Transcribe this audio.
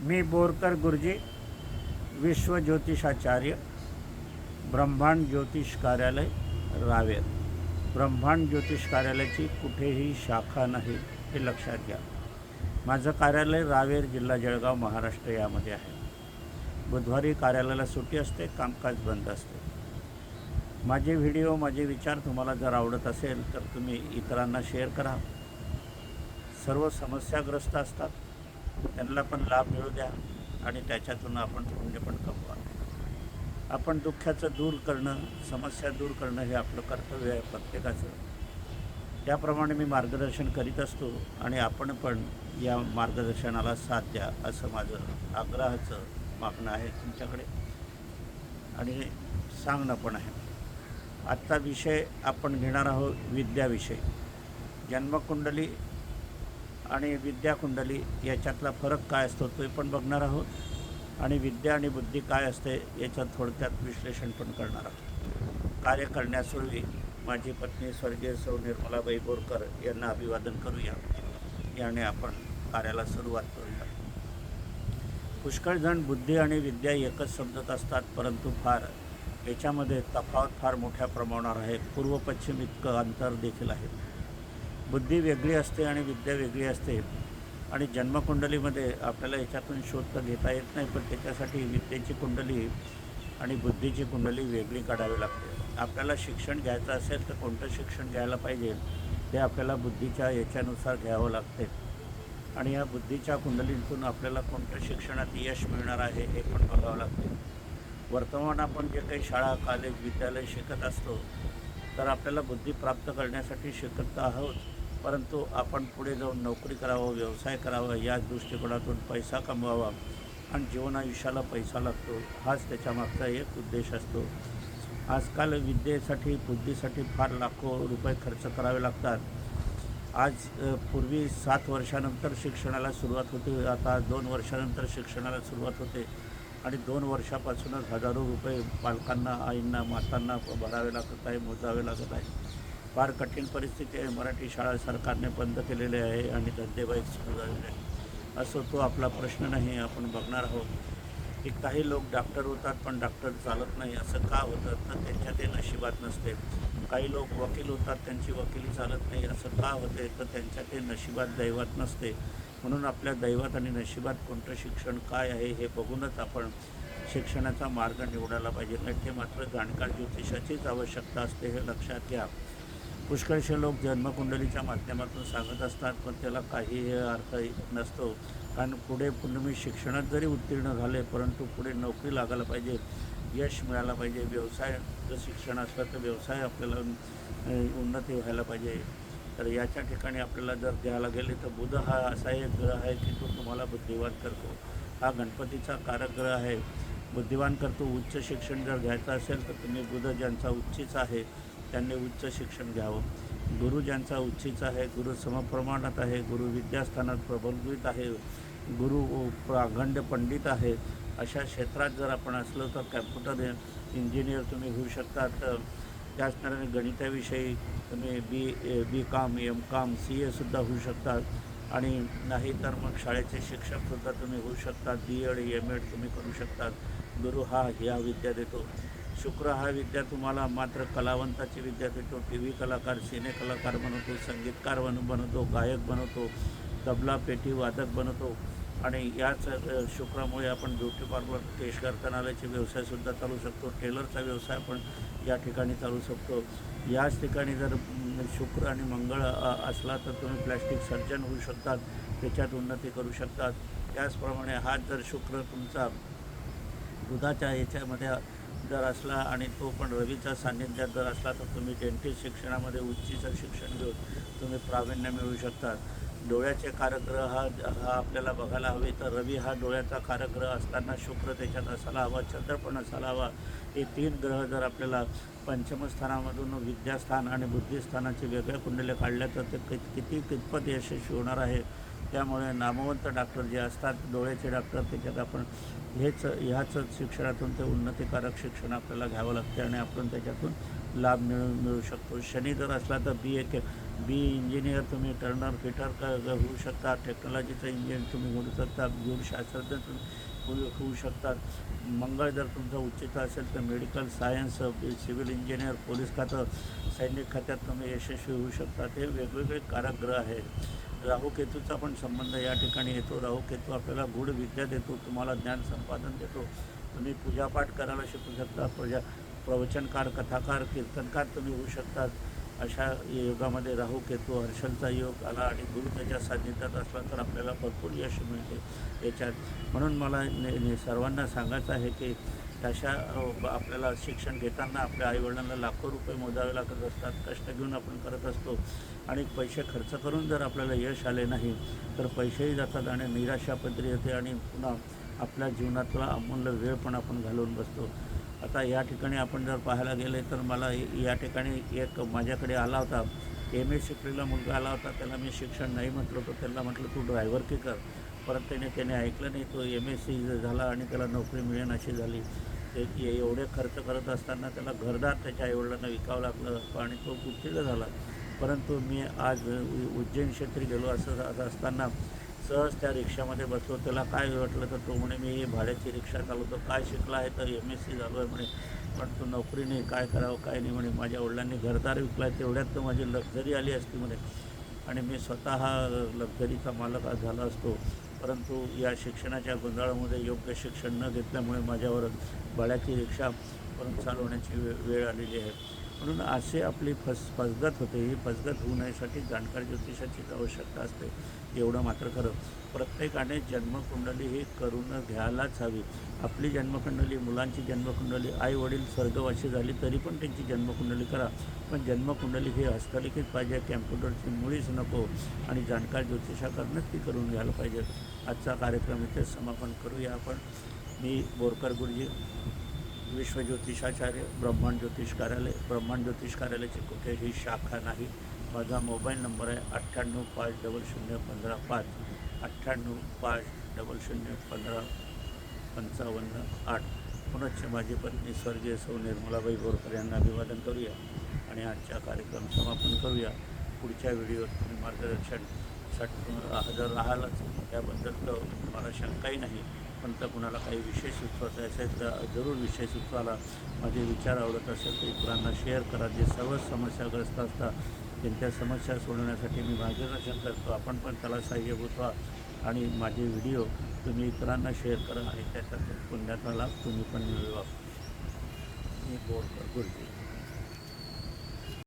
मी बोरकर गुरुजी विश्व ज्योतिषाचार्य ब्रह्मांड ज्योतिष कार्यालय रावेर. ब्रह्मांड ज्योतिष कार्यालयाची कुठेही शाखा नाही हे लक्षात घ्या. माझं कार्यालय रावेर जिल्हा जळगाव महाराष्ट्र यामध्ये आहे. बुधवारी कार्यालयाला सुट्टी असते कामकाज बंद असते. माझे व्हिडिओ माझे विचार तुम्हाला जर आवडत असेल तर तुम्ही इतरांना शेअर करा. सर्व समस्याग्रस्त असतात. त्यांना पण लाभ मिळू द्या आणि त्याच्यातून आपण पुण्य पण कमवा. आपण दुःखाचं दूर करणं समस्या दूर करणं हे आपलं कर्तव्य आहे प्रत्येकाचं. त्याप्रमाणे मी मार्गदर्शन करीत असतो आणि आपण पण या मार्गदर्शनाला साथ द्या असं माझं आग्रहाचं मागणं आहे तुमच्याकडे. आणि सांगणं पण आहे. आजचा विषय आपण घेणार आहोत विद्याविषयी. जन्मकुंडली आणि विद्याकुंडली याच्यातला फरक काय असतो ते पण बघणार आहोत. आणि विद्या आणि बुद्धी काय असते याच्यात थोडक्यात विश्लेषण पण करणार आहोत. कार्य करण्यापूर्वी माझी पत्नी स्वर्गीय सौ निर्मलाबाई बोरकर यांना अभिवादन करूया. याने आपण कार्याला सुरुवात करूया. पुष्कळ जण बुद्धी आणि विद्या एकच समजत असतात परंतु फार. याच्यामध्ये तफावत फार मोठ्या प्रमाणावर आहे पूर्व पश्चिम इतकं अंतर देखील आहे. बुद्धी वेगळी असते आणि विद्या वेगळी असते. आणि जन्मकुंडलीमध्ये आपल्याला याच्यातून शोध तर घेता येत नाही पण त्याच्यासाठी विद्येची कुंडली आणि बुद्धीची कुंडली वेगळी काढावी लागते. आपल्याला शिक्षण घ्यायचं असेल तर कोणतं शिक्षण घ्यायला पाहिजे ते आपल्याला बुद्धीच्या याच्यानुसार घ्यावं लागते. आणि या बुद्धीच्या कुंडलीतून आपल्याला कोणतं शिक्षणात यश मिळणार आहे हे पण बघावं लागते. वर्तमान आपण जे काही शाळा कॉलेज विद्यालय शिकत असतो तर आपल्याला बुद्धी प्राप्त करण्यासाठी शिकत आहोत. परंतु आपण पुढे जाऊन नोकरी करावं व्यवसाय करावा याच दृष्टिकोनातून पैसा कमवावा आणि जीवनायुष्याला पैसा लागतो हाच त्याच्यामागचा एक उद्देश असतो. आजकाल विद्येसाठी बुद्धीसाठी फार लाखो रुपये खर्च करावे लागतात. आज पूर्वी सात वर्षानंतर शिक्षणाला सुरुवात होते आता दोन वर्षानंतर शिक्षणाला सुरुवात होते आणि दोन वर्षापासूनच हजारो रुपये पालकांना आईंना मातांना भरावे लागत आहे मोजावे लागत आहे. फार कठीण परिस्थिती आहे. मराठी शाळा सरकारने बंद केलेले आहे आणि धंदेबाईक सुरू झालेले आहे. असं तो आपला प्रश्न नाही आपण बघणार आहोत. की काही लोक डॉक्टर होतात पण डॉक्टर चालत नाही. असं का होतं तर त्यांच्या ते नशिबात नसते. काही लोक वकील होतात त्यांची वकिली चालत नाही. असं का होते? तर त्यांच्या ते नशिबात दैवात नसते. म्हणून आपल्या दैवात आणि नशिबात कोणतं शिक्षण काय आहे हे बघूनच आपण शिक्षणाचा मार्ग निवडायला पाहिजे. नाही ते मात्र जाणकार ज्योतिषाचीच आवश्यकता असते हे लक्षात घ्या. पुष्कळशे लोक जन्मकुंडलीच्या माध्यमातून सांगत असतात पण त्याला काही अर्थ नसतो. कारण पुढे तुम्ही शिक्षणात जरी उत्तीर्ण झाले परंतु पुढे नोकरी लागायला पाहिजे यश मिळायला पाहिजे. व्यवसाय जर शिक्षण असलं तर व्यवसाय आपल्याला उन्नती व्हायला पाहिजे. तर याच्या ठिकाणी आपल्याला जर घ्यायला गेले तर बुध हा असा एक ग्रह आहे की तो तुम्हाला बुद्धिवान करतो. हा गणपतीचा कारक ग्रह आहे. बुद्धिवान करतो. उच्च शिक्षण जर घ्यायचं असेल तर तुम्ही बुध ज्यांचा उच्चीच आहे त्यांनी उच्च शिक्षण घ्यावं. गुरु ज्यांचा उच्चीच आहे गुरु समप्रमाणात आहे गुरु विद्यास्थानात प्रबलवित आहे गुरु प्राखंड पंडित आहे अशा क्षेत्रात जर आपण असलो तर कॅम्प्युटर इंजिनियर तुम्ही होऊ शकतात. त्याचप्रमाणे गणिताविषयी तुम्ही बी बी काम एम काम सी एसुद्धा होऊ शकतात. आणि नाही तर मग शाळेचे शिक्षकसुद्धा तुम्ही होऊ शकतात. बी एड एम एड तुम्ही करू शकतात. गुरु हा ह्या विद्या देतो. शुक्र हा विद्या तुम्हाला मात्र कलावंताची विद्या देतो. टी व्ही कलाकार सिने कलाकार बनवतो संगीतकार बन बनवतो गायक बनवतो तबला पेटी वादक बनवतो. आणि याच शुक्रामुळे आपण ब्युटी पार्लर केश कर्तनालयाचे व्यवसायसुद्धा चालू शकतो. टेलरचा व्यवसाय पण या ठिकाणी चालू शकतो. याच ठिकाणी जर शुक्र आणि मंगळ असला तर तुम्ही प्लॅस्टिक सर्जन होऊ शकतात. त्याच्यात उन्नती करू शकतात. त्याचप्रमाणे हा जर शुक्र तुमचा दुधाच्या याच्यामध्ये जर असला आणि तो पण रवीच्या सान्निध्यात जर असला तर तुम्ही डेंटिस्ट शिक्षणामध्ये उच्चीचं शिक्षण घेऊन तुम्ही प्रावीण्य मिळवू शकता. डोळ्याचे कारग्रह हा हा आपल्याला बघायला हवे. तर रवी हा डोळ्याचा कारग्रह असताना शुक्र त्याच्यात असायला हवा चंद्र पण असायला हवा. हे तीन ग्रह जर आपल्याला पंचमस्थानामधून विद्यास्थान आणि बुद्धिस्थानाचे वेगळ्या कुंडले काढल्या तर ते कित किती कितपत यशस्वी होणार आहे? त्यामुळे नामवंत डॉक्टर जे असतात डोळ्याचे डॉक्टर त्याच्यात आपण हेच ह्याच शिक्षणातून ते उन्नतिकारक शिक्षण आपल्याला घ्यावं लागते आणि आपण त्याच्यातून लाभ मिळू मिळू शकतो. शनी जर असला तर B A K B engineer तुम्ही टर्नर फिटर का होऊ शकता टेक्नॉलॉजीचं इंजिनियर तुम्ही होऊ शकता जीवशास्त्रज्ञ तुम्ही होऊ होऊ शकतात. मंगळ जर तुमचं उच्चित असेल तर medical science civil engineer police खातं सैनिक खात्यात तुम्ही यशस्वी होऊ शकतात. हे वेगवेगळे कारागृह आहेत राहू केतूचा पण संबंध या ठिकाणी येतो. राहू केतू आपल्याला गूढ विद्या देतो तुम्हाला ज्ञान संपादन देतो. तुम्ही पूजापाठ करायला शिकू शकता प्रजा प्रवचनकार कथाकार कीर्तनकार तुम्ही होऊ शकतात. अशा योगामध्ये राहू केतू हर्षलचा योग आला आणि गुरु त्याच्या सान्निध्यात असला तर आपल्याला भरपूर यश मिळते याच्यात. म्हणून मला ने, ने सर्वांना सांगायचं आहे की तशा आपल्याला शिक्षण घेताना आपल्या आईवडिलांना लाखो रुपये मोजावे लागत असतात कष्ट घेऊन आपण करत असतो आणि पैसे खर्च करून जर आपल्याला यश आले नाही तर पैसेही जातात आणि निराशा पदरी येते आणि पुन्हा आपल्या जीवनातला अमूल्य वेळ पण आपण घालवून बसतो. आता या ठिकाणी आपण जर पाहायला गेले तर मला या ठिकाणी एक माझ्याकडे आला होता. एम एस शिकलेला मुलगा आला होता. त्याला मी शिक्षण नाही म्हटलं तर त्याला म्हटलं तू ड्रायव्हर की कर. परत त्याने त्याने ऐकलं नाही. तो एम एस सी. झाला आणि त्याला नोकरी मिळेन अशी झाली. ते एवढे खर्च करत असताना त्याला घरदार त्याच्या आईवडिलांना विकावं लागलं आणि तो गुत्तीला झाला. परंतु मी आज उज्जैन क्षेत्री गेलो असं असं असताना सहज त्या रिक्षामध्ये बसलो त्याला काय वाटलं तर तो म्हणे मी भाड्याची रिक्षा चालवतो. काय शिकला आहे तर एम एस सी झालो आहे म्हणे. पण तू नोकरी नाही काय करावं काय नाही म्हणे. माझ्या वडिलांनी घरदार विकला तेवढ्यात तर माझी लक्झरी आली असती म्हणे. आणि मी स्वतः लक्झरीचा मालक आज झाला असतो. परंतु या शिक्षणाच्या गोंधळामध्ये योग्य शिक्षण न घेतल्यामुळे माझ्यावर भाड्याची रिक्षा परत चालवण्याची वे वेळ आलेली आहे. म्हणून असे आपली फस फसगत होते. ही फसगत होऊ नयेसाठी जाणकार ज्योतिषाचीच आवश्यकता असते. एवढं मात्र खरं. प्रत्येकाने जन्मकुंडली ही करून घ्यायलाच हवी. आपली जन्मकुंडली मुलांची जन्मकुंडली आई वडील स्वर्गवासी झाली तरी पण त्यांची जन्मकुंडली करा. पण जन्मकुंडली ही हस्तलिखित पाहिजे कॅम्प्युटरची मुळीच नको आणि जाणकार ज्योतिषाकडनंच ती करून घ्यायला पाहिजे. आजचा कार्यक्रम इथे समापन करूया आपण. मी बोरकर गुरुजी. विश्वज्योतिषाचार्य ब्रह्मांड ज्योतिष कार्यालय ब्रह्मांड ज्योतिष कार्यालयाची कुठेही शाखा नाही. माझा मोबाईल नंबर आहे अठ्ठ्याण्णव पाच डबल शून्य पंधरा पाच. अठ्ठ्याण्णव पाच डबल शून्य पंधरा पंचावन्न आठ. पुनश्च माझी पत्नी स्वर्गीय सौ निर्मलाबाई बोरकर यांना अभिवादन करूया आणि आजचा कार्यक्रम समापन करूया. पुढच्या व्हिडिओत तुम्ही मार्गदर्शनसाठी हजर राहालच. त्याबद्दल तर मला शंकाही नाही. पण तर कुणाला काही विषय सुचवायचा असेल तर जरूर विषय सुचवायला माझे विचार आवडत असेल तर इतरांना शेअर करा. जे सर्व समस्याग्रस्त असतात त्यांच्या समस्या सोडवण्यासाठी मी मार्गदर्शन करतो. आपण पण त्याला सहाय्यभूत व्हा आणि माझे व्हिडिओ तुम्ही इतरांना शेअर करा आणि त्याचा पुण्याचा लाभ तुम्ही पण मिळवा. मी बोरकर गुरुजी